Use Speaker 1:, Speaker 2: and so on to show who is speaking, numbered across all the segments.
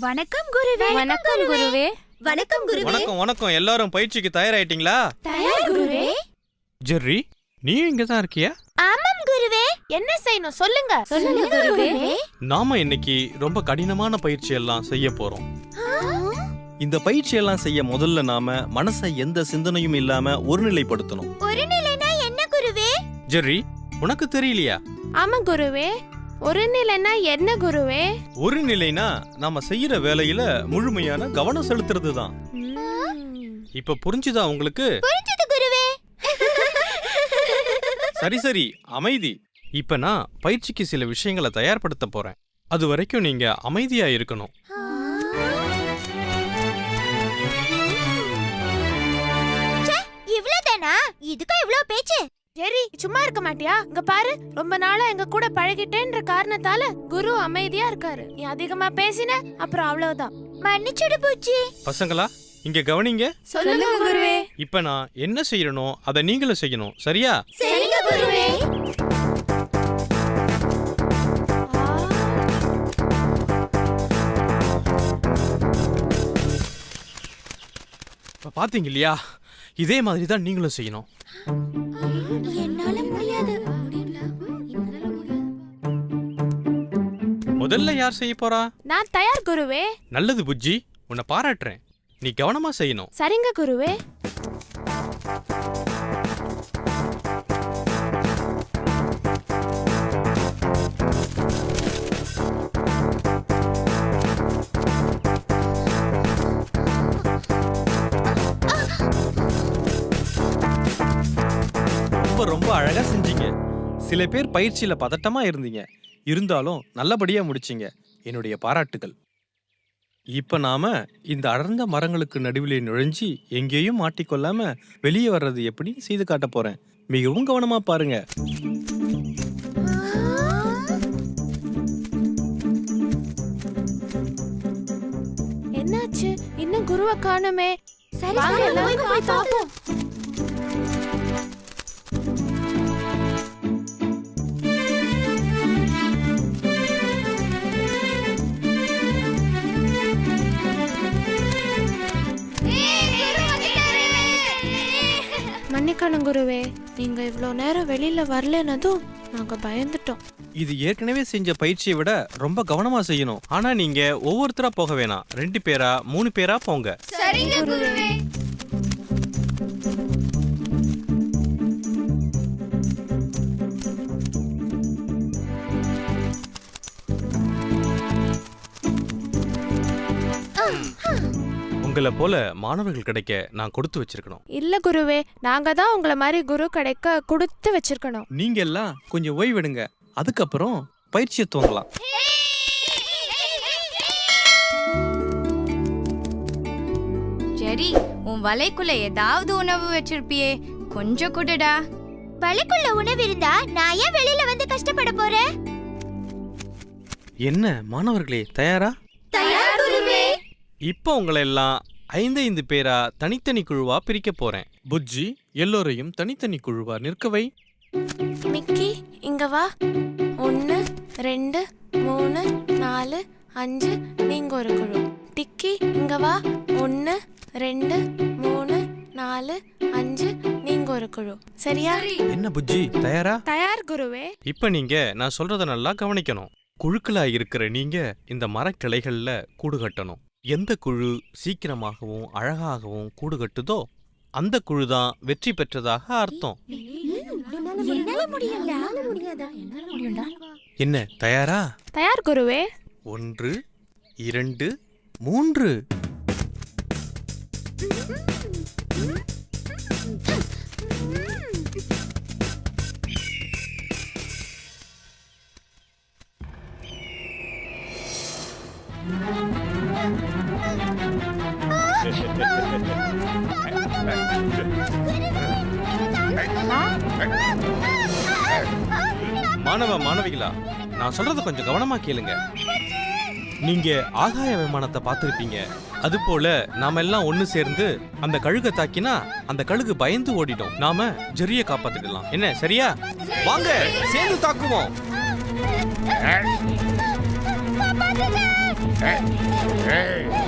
Speaker 1: வணக்கம் குருவே.
Speaker 2: வணக்கம் குருவே.
Speaker 1: வணக்கம் குருவே.
Speaker 3: வணக்கம் வணக்கம். எல்லாரும் பயிற்சிக்கு தயாராயிட்டீங்களா?
Speaker 1: தயார் குருவே.
Speaker 3: ஜெர்ரி நீயும் இங்க தான் இருக்கியா?
Speaker 1: ஆமாம் குருவே.
Speaker 2: என்ன செய்யணும்? சொல்லுங்க.
Speaker 1: சொல்லுங்க குருவே.
Speaker 3: நாம இன்னைக்கு ரொம்ப கடினமான பயிற்சி எல்லாம் செய்ய போறோம். இந்த பயிற்சி எல்லாம் செய்ய முதல்ல நாம மனசை எந்த சிந்தனையும் இல்லாம ஒருநிலைப்படுத்தணும்.
Speaker 1: ஒரு நிலைனா என்ன குருவே?
Speaker 3: ஜெர்ரி உனக்கு தெரியலையா?
Speaker 2: ஆமா குருவே. ஒரு நிலைன்னா என்ன குருவே?
Speaker 3: ஒரு நிலைனா நாம செய்யற வேலையில முழுமையான கவனம் செலுத்துறது தான் இப்ப புரிஞ்சுதா உங்களுக்கு?
Speaker 1: புரிஞ்சது குருவே.
Speaker 3: சரி சரி அமைதி. இப்ப நான் பயிற்சிக்கு சில விஷயங்களை தயார்படுத்த போறேன். அது வரைக்கும் நீங்க அமைதியா இருக்கணும்.
Speaker 1: இவ்வளவுதானா இதுக்கா பேச்சு?
Speaker 2: சரி சும்மா இருக்க மாட்டியா? இங்க பாரு ரொம்ப நாளா எங்க கூட பழகிட்டேன்ற காரணத்தால குரு அமைதியா இருக்காரு. நீ அதிகமா பேசின அப்புறம் அவ்வளவுதான்.
Speaker 1: மன்னிச்சுடு பூச்சி.
Speaker 3: பசங்களா இங்க கவனிங்க.
Speaker 2: சொல்லுங்க குருவே.
Speaker 3: இப்ப நான் என்ன செய்யறனோ அதை நீங்களும் செய்யணும். சரியா?
Speaker 1: சரிங்க குருவே.
Speaker 3: இப்ப பாத்தீங்க இல்லையா? இதே மாதிரி தான் நீங்களும் செய்யணும்.
Speaker 1: என்னால முடியாது.
Speaker 3: முதல்ல யார் செய்ய போறா?
Speaker 2: நான் தயார் குருவே.
Speaker 3: நல்லது புஜ்ஜி. உன்னை பாராட்டுறேன். நீ கவனமா செய்யணும்.
Speaker 2: சரிங்க குருவே.
Speaker 3: ரொம்ப அழகா செஞ்சீங்க. சில பேர் பயிற்சியில பதட்டமா இருந்தீங்க. இருந்தாலும் நல்லபடியா முடிச்சீங்க. என்னுடைய பாராட்டுகள் இப்ப நாம இந்த அடர்ந்த மரங்களுக்கு நடுவிலே நுழைஞ்சி எங்கேயும் மாட்டிக்கொள்ளாம வெளியே வர்றது எப்படி செய்து காட்ட போறேன்? மிகவும் கவனமா பாருங்க.
Speaker 2: என்னாச்சு? இன்னும் குருவை காணுமே.
Speaker 1: சரி
Speaker 2: வாங்க
Speaker 1: சரி,
Speaker 2: எல்லாரும்
Speaker 1: போய். பார்ப்போம்.
Speaker 2: குருவே நீங்க இவ்வளோ நேரம் வெளியில வரலனதும் நாங்க பயந்துட்டோம்.
Speaker 3: இது ஏற்கனவே செஞ்ச பயிற்சியை விட ரொம்ப கவனமா செய்யணும். ஆனா நீங்க ஒவ்வொருத்தரா போக வேணாம். ரெண்டு பேரா மூணு பேரா போங்க.
Speaker 1: சரிங்க குருவே.
Speaker 3: உங்களை போல மாணவர்கள் கிடைக்க நான் கொடுத்து வச்சிருக்கணும்.
Speaker 2: இல்ல குருவே நாங்க தான் உங்கள மாதிரி குரு கிடைக்க கொடுத்து வச்சிருக்கணும்.
Speaker 3: நீங்க எல்லாம் கொஞ்சம் ஓய்வெடுங்க. அதுக்கப்புறம் பயிற்சியை துவங்கலாம்.
Speaker 4: சரி உன் வலைக்குள்ள ஏதாவது உணவு வச்சிருப்பியே. கொஞ்சம் கொடுடா.
Speaker 1: வலைக்குள்ள உணவு இருந்தா நான் ஏன் வெளியில வந்து கஷ்டப்பட போறேன்?
Speaker 3: என்ன மாணவர்களே தயாரா? இப்போ உங்களை எல்லாம் ஐந்து ஐந்து பேரா தனித்தனி குழுவா பிரிக்க போறேன். புஜ்ஜி எல்லோரையும் தனித்தனி குழுவா நிற்கவை
Speaker 2: மிக்கி இங்க வா. ஒன்று ரெண்டு மூணு நாலு அஞ்சு நீங்க ஒரு குழு. டிக்கி இங்க வா. ஒன்று ரெண்டு மூணு நாலு அஞ்சு நீங்க ஒரு குழு. சரியா?
Speaker 3: என்ன புஜ்ஜி தயாரா?
Speaker 2: தயார் குருவே.
Speaker 3: இப்ப நீங்க நான் சொல்றத நல்லா கவனிக்கணும். குழுக்களா இருக்கிற நீங்க இந்த மரக்கிளைகள்ல கூடு கட்டணும். எந்த குழு சீக்கிரமாகவும் அழகாகவும் கூடு கட்டுதோ அந்த குழு தான் வெற்றி பெற்றதாக அர்த்தம். என்ன தயாரா?
Speaker 2: தயார் குருவே.
Speaker 3: ஒன்று இரண்டு மூன்று. மாணவ மாணவிகளா நான் சொல்றத கொஞ்சம் கவனமா கேளுங்க. நீங்க ஆகாய விமானத்தை பார்த்துருப்பீங்க. அது போல நாம எல்லாம் ஒண்ணு சேர்ந்து அந்த கழுகை தாக்கினா அந்த கழுகு பயந்து ஓடிடும். நாம ஜெரிய காப்பாத்திடலாம் என்ன சரியா? வாங்க சேர்ந்து தாக்குவோம்.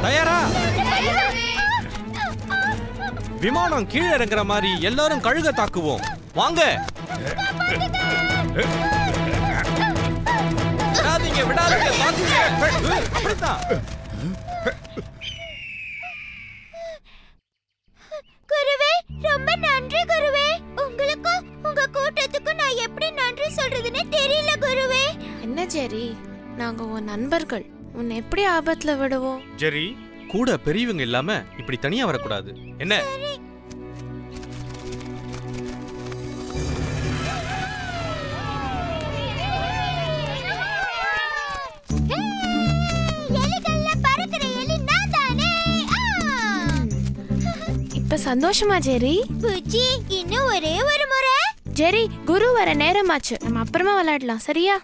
Speaker 3: தயாரா? விமானம் கீழே இறங்குற மாதிரி எல்லாரும் கழுக தாக்குவோம். வாங்க. விடாதீங்க விடாதீங்க தாக்குங்க அப்படித்தான்.
Speaker 1: குருவே ரொம்ப நன்றி குருவே. உங்களுக்கும் உங்க கூட்டத்துக்கும் நான் எப்படி நன்றி சொல்றதுன்னு தெரியல குருவே.
Speaker 2: என்ன ஜெரி? நாங்க உன் நண்பர்கள். உன்னை எப்படி ஆபத்துல விடுவோம்?
Speaker 3: ஜெரி கூட பெரியவங்க இல்லாம இப்படி தனியா வரக்கூடாது. என்ன?
Speaker 2: இப்ப சந்தோஷமா ஜெரி?
Speaker 1: புஜி இன்னும் ஒரே ஒரு முறை.
Speaker 2: ஜெரி குரு வர நேரமாச்சு. நம்ம அப்புறமா விளையாடலாம். சரியா?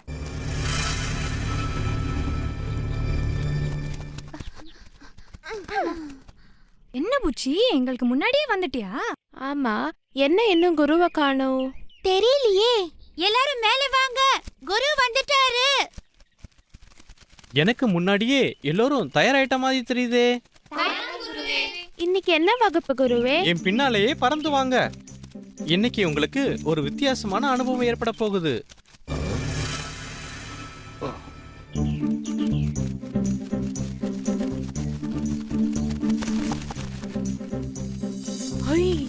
Speaker 4: என்ன புச்சி எங்களுக்கு முன்னாடியே வந்துட்டியா?
Speaker 2: ஆமா என்ன இன்னும் குருவை காணோம்?
Speaker 1: தெரியலையே. எல்லாரும் மேலே வாங்க. குரு வந்துட்டாரு.
Speaker 3: எனக்கு முன்னாடியே எல்லாரும் தயாராயிட்ட மாதிரி தெரியுதே.
Speaker 2: இன்னைக்கு என்ன வகுப்பு குருவே?
Speaker 3: என் பின்னாலேயே பறந்து வாங்க. இன்னைக்கு உங்களுக்கு ஒரு வித்தியாசமான அனுபவம் ஏற்பட போகுது.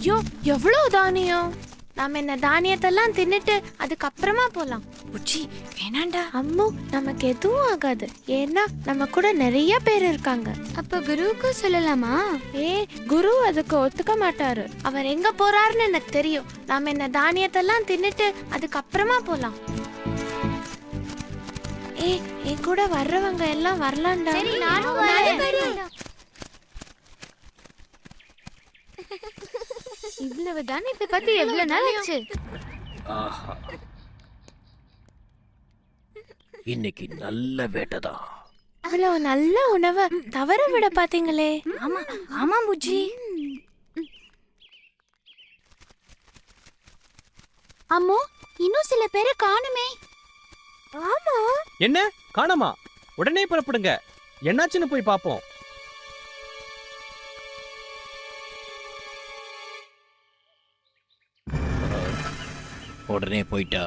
Speaker 2: ஐயோ எவ்வளவு தானியம்? நாம என்ன தானியத்தெல்லாம் தின்னுட்டு அதுக்கப்புறமா போலாம்.
Speaker 4: புச்சி வேணாண்டா.
Speaker 2: அம்மு நமக்கு எதுவும் ஆகாது. ஏன்னா நம்ம கூட நிறைய பேர் இருக்காங்க.
Speaker 1: அப்ப குருவுக்கும் சொல்லலாமா?
Speaker 2: ஏ குரு அதுக்கு ஒத்துக்க மாட்டாரு. அவர் எங்க போறாருன்னு எனக்கு தெரியும். நாம என்ன தானியத்தெல்லாம் தின்னுட்டு அதுக்கப்புறமா போலாம். ஏ என் கூட வர்றவங்க எல்லாம் வரலாம்டா.
Speaker 1: இவ்வளவு தானியத்தை பத்தி எவ்வளவு நாள் ஆச்சு?
Speaker 5: ஆஹா. இன்னைக்கு நல்ல வேட்டைதான்.
Speaker 2: அவ்வளவு நல்ல உணவை. தவற விட பாத்தீங்களே.
Speaker 4: ஆமா ஆமா புச்சி
Speaker 1: அம்மோ இன்னும் சில பேரை காணுமே.
Speaker 2: ஆமா.
Speaker 3: என்ன? காணமா? உடனே புறப்படுங்க. என்னாச்சுன்னு போய் பாப்போம்.
Speaker 5: உடனே போயிட்டா.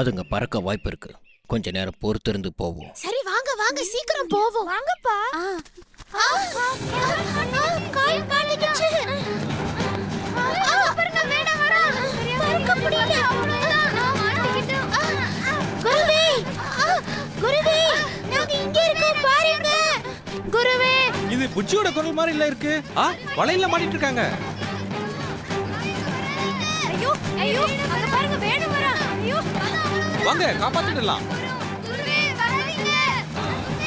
Speaker 5: அதுங்க பறக்க வாய்ப்பு இருக்கு. கொஞ்ச நேரம் பொறுத்திருந்து போவோம்.
Speaker 1: சரி வாங்க வாங்க சீக்கிரம் போவோம். வாங்கப்பா. குருவே குருவே நாங்க இங்க இருக்கோம் பாருங்க.
Speaker 2: குருவே.
Speaker 3: இது புச்சியோட குரல் மாதிரி இல்ல இருக்கு. ஆ வலையில மாட்டிட்டு இருக்காங்க.
Speaker 4: ஐயோ ஐயோ.
Speaker 3: வாங்க காப்பாத்திடலாம்.
Speaker 1: குருவே வராதீங்க.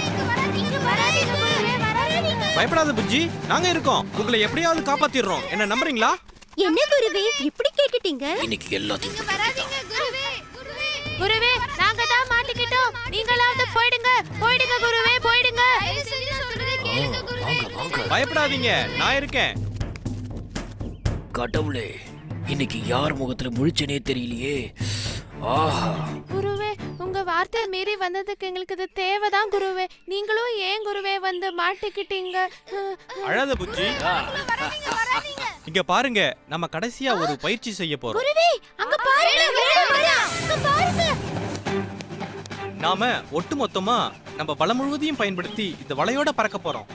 Speaker 1: இங்க வராதீங்க. வராதீங்க. குருவே வராதீங்க.
Speaker 3: பயப்படாத புஜ்ஜி நாங்க இருக்கோம். உங்களை எப்படியாவது காப்பாத்திடுறோம். என்ன நம்புறீங்களா?
Speaker 1: என்ன குருவே இப்படி கேட்டுட்டீங்க?
Speaker 5: இன்னைக்கு எல்லாத்தையும்
Speaker 1: வராதீங்க குருவே குருவே
Speaker 2: குருவே நாங்க தான் மாட்டிக்கிட்டோம். நீங்களாவது போயிடுங்க. போயிடுங்க குருவே போயிடுங்க.
Speaker 3: பயப்படாதீங்க நான் இருக்கேன்.
Speaker 5: கடவுளே இன்னைக்கு யார் முகத்துல முழிச்சனே தெரியலையே.
Speaker 2: குருவே உங்க வார்த்தையை மீறி வந்ததுக்கு எங்களுக்கு இது தேவைதான் குருவே. நீங்களும் ஏன் குருவே வந்து மாட்டிக்கிட்டீங்க?
Speaker 3: அழாத புஜ்ஜி இங்க பாருங்க நம்ம கடைசியா ஒரு பயிற்சி செய்ய போறோம்.
Speaker 1: குருவே அங்க பாருங்க அங்க பாருங்க.
Speaker 3: நாம ஒட்டுமொத்தமா நம்ம பலம் முழுவதையும் பயன்படுத்தி இந்த வலையோட பறக்க போறோம்.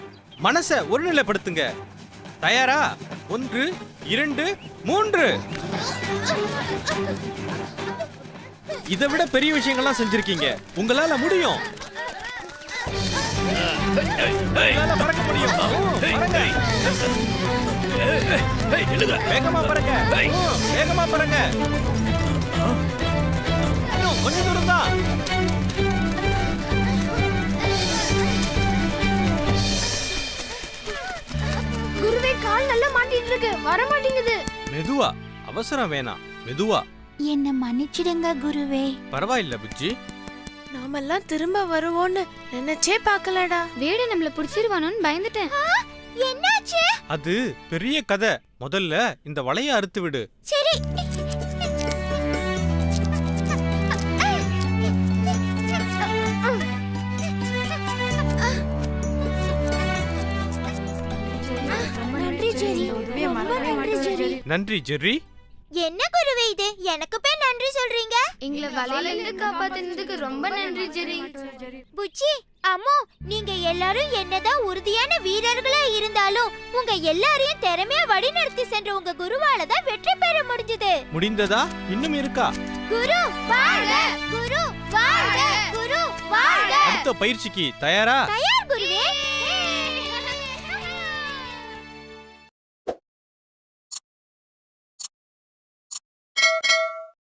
Speaker 3: மனச ஒருநிலைப்படுத்துங்க. தயாரா? ஒன்று இரண்டு மூன்று. இதை விட பெரிய விஷயங்கள்லாம் செஞ்சிருக்கீங்க. உங்களால முடியும். உங்களால பறக்க முடியும். ஓ, பறங்க. வேகமா பறங்க ஓ, வேகமா பறங்க இன்னும் கொஞ்ச தூரம் தான்.
Speaker 1: குருவே கால் நல்லா மாட்டிட்டு இருக்கு. வர மாட்டேங்குது.
Speaker 3: மெதுவா. அவசரம் வேணாம். மெதுவா.
Speaker 1: என்ன மன்னிச்சிடுங்க குருவே.
Speaker 3: பரவாயில்ல புஜ்ஜி.
Speaker 2: நாமெல்லாம் திரும்ப வருவோம்னு நினைச்சே பார்க்கலடா.
Speaker 4: வேடு நம்மள புடிச்சிருவானோன்னு பயந்துட்டேன்.
Speaker 1: என்னாச்சு?
Speaker 3: அது பெரிய கதை. முதல்ல இந்த வலைய அறுத்து விடு.
Speaker 1: சரி.
Speaker 3: நன்றி ஜெரி.
Speaker 1: நன்றி ஜெர்ரி என்ன? எனக்கு போய் நன்றி சொல்றீங்க.
Speaker 4: எங்களை வலையில இருந்து காப்பாத்தினதுக்கு ரொம்ப நன்றி ஜெரி.
Speaker 1: புச்சி அம்மு நீங்க எல்லாரும் என்னதான் உறுதியான வீரர்களா இருந்தாலும் உங்க எல்லாரையும் திறமையா வழிநடத்தி சென்ற உங்க குருவால தான் வெற்றி பெற முடிஞ்சது.
Speaker 3: முடிந்ததா? இன்னும் இருக்கா?
Speaker 1: குரு வாழ்க! குரு வாழ்க! குரு வாழ்க!
Speaker 3: அடுத்த பயிற்சிக்கு தயாரா?
Speaker 1: தயார்